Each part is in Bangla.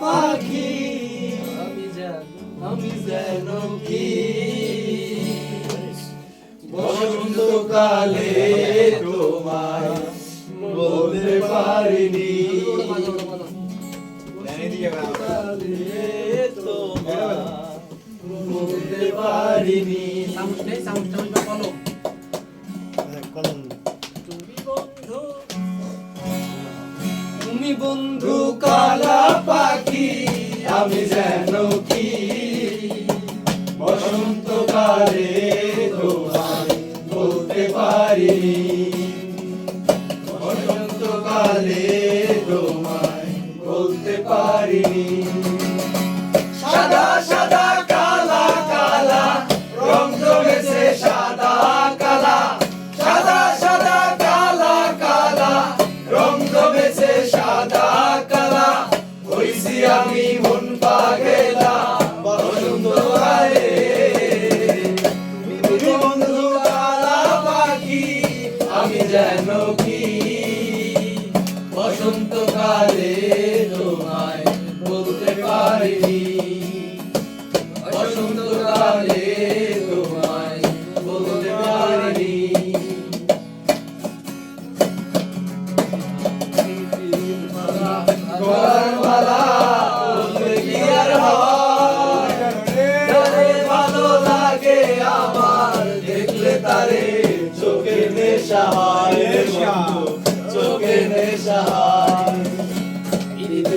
পাখি। আমি যেন আমি যেন কি? বসন্তকালে তোমায় বলতে পারিনি। বলতে পারিনি। তুমি বন্ধু কালা আমি যেন বসন্ত তোমায় বলতে পারিনি বসন্ত তোমায় বলতে পারিনি মালা ভালো লাগে আমার, দেখলে তারে চোখে নেশা হয়।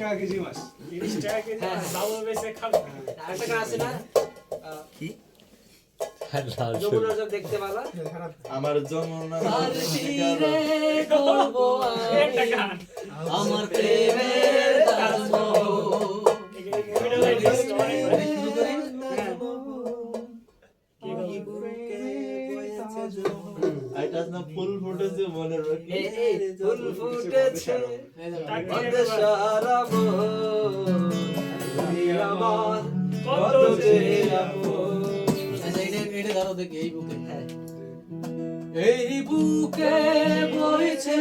টাকা কেজি মাছ তিরিশ টাকা কেজি হ্যাঁ। বাবু বেশে খাব আরেকটা গান আছে না পালা আমার গান আমার প্রেমের এটা না ফুল ফুটেছে মনে রাখি। এই, এই, ফুল ফুটেছে। অন্ধে সারা আমার কত যে আপন। এই বুকে। বইছে